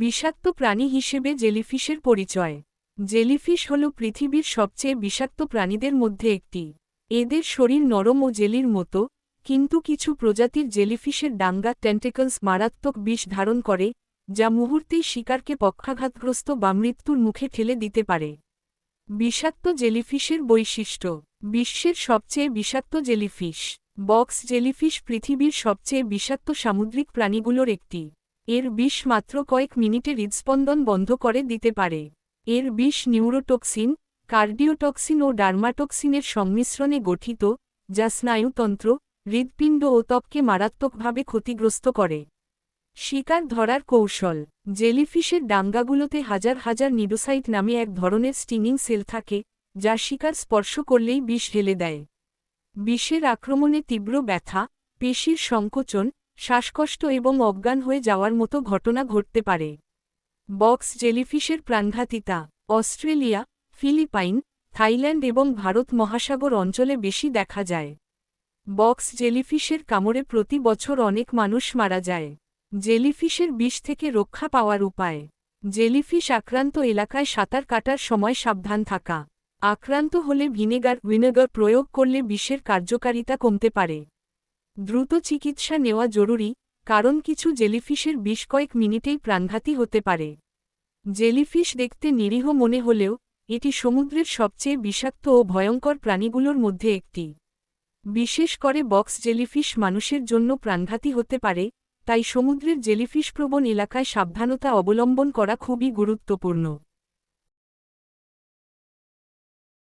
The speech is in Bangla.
বিষাক্ত প্রাণী হিসেবে জেলিফিশের পরিচয়। জেলিফিশ হল পৃথিবীর সবচেয়ে বিষাক্ত প্রাণীদের মধ্যে একটি। এদের শরীর নরম ও জেলির মতো, কিন্তু কিছু প্রজাতির জেলিফিশের ডাঙ্গা টেন্টেকলস মারাত্মক বিষ ধারণ করে, যা মুহূর্তেই শিকারকে পক্ষাঘাতগ্রস্ত বা মৃত্যুর মুখে ঠেলে দিতে পারে। বিষাক্ত জেলিফিশের বৈশিষ্ট্য। বিশ্বের সবচেয়ে বিষাক্ত জেলিফিশ। বক্স জেলিফিশ পৃথিবীর সবচেয়ে বিষাক্ত সামুদ্রিক প্রাণীগুলোর একটি। এর বিষ মাত্র কয়েক মিনিটে হৃদস্পন্দন বন্ধ করে দিতে পারে। এর বিষ নিউরোটক্সিন, কার্ডিওটক্সিন ও ডার্মাটক্সিনের সংমিশ্রণে গঠিত, যা স্নায়ুতন্ত্র হৃদপিণ্ড ও ত্বককে মারাত্মকভাবে ক্ষতিগ্রস্ত করে। শিকার ধরার কৌশল। জেলিফিশের ডাঙ্গাগুলোতে হাজার হাজার নিডোসাইট নামে এক ধরনের স্টিনিং সেল থাকে, যা শিকার স্পর্শ করলেই বিষ ঢেলে দেয়। বিষের আক্রমণে তীব্র ব্যথা, পেশির সংকোচন শ্বাসকষ্ট এবং অজ্ঞান হয়ে যাওয়ার মতো ঘটনা ঘটতে পারে। বক্স জেলিফিশের প্রাণঘাতিতা, অস্ট্রেলিয়া, ফিলিপাইন, থাইল্যান্ড এবং ভারত মহাসাগর অঞ্চলে বেশি দেখা যায়। বক্স জেলিফিশের কামড়ে প্রতি বছর অনেক মানুষ মারা যায়। জেলিফিশের বিষ থেকে রক্ষা পাওয়ার উপায়। জেলিফিশ আক্রান্ত এলাকায় সাঁতার কাটার সময় সাবধান থাকা। আক্রান্ত হলে ভিনেগার ভিনেগার প্রয়োগ করলে বিষের কার্যকারিতা কমতে পারে। দ্রুত চিকিৎসা নেওয়া জরুরি, কারণ কিছু জেলিফিশের বিষ কয়েক মিনিটেই প্রাণঘাতী হতে পারে। জেলিফিশ দেখতে নিরীহ মনে হলেও, এটি সমুদ্রের সবচেয়ে বিষাক্ত ও ভয়ঙ্কর প্রাণীগুলোর মধ্যে একটি। বিশেষ করে বক্স জেলিফিশ মানুষের জন্য প্রাণঘাতী হতে পারে, তাই সমুদ্রের জেলিফিশ প্রবণ এলাকায় সাবধানতা অবলম্বন করা খুবই গুরুত্বপূর্ণ।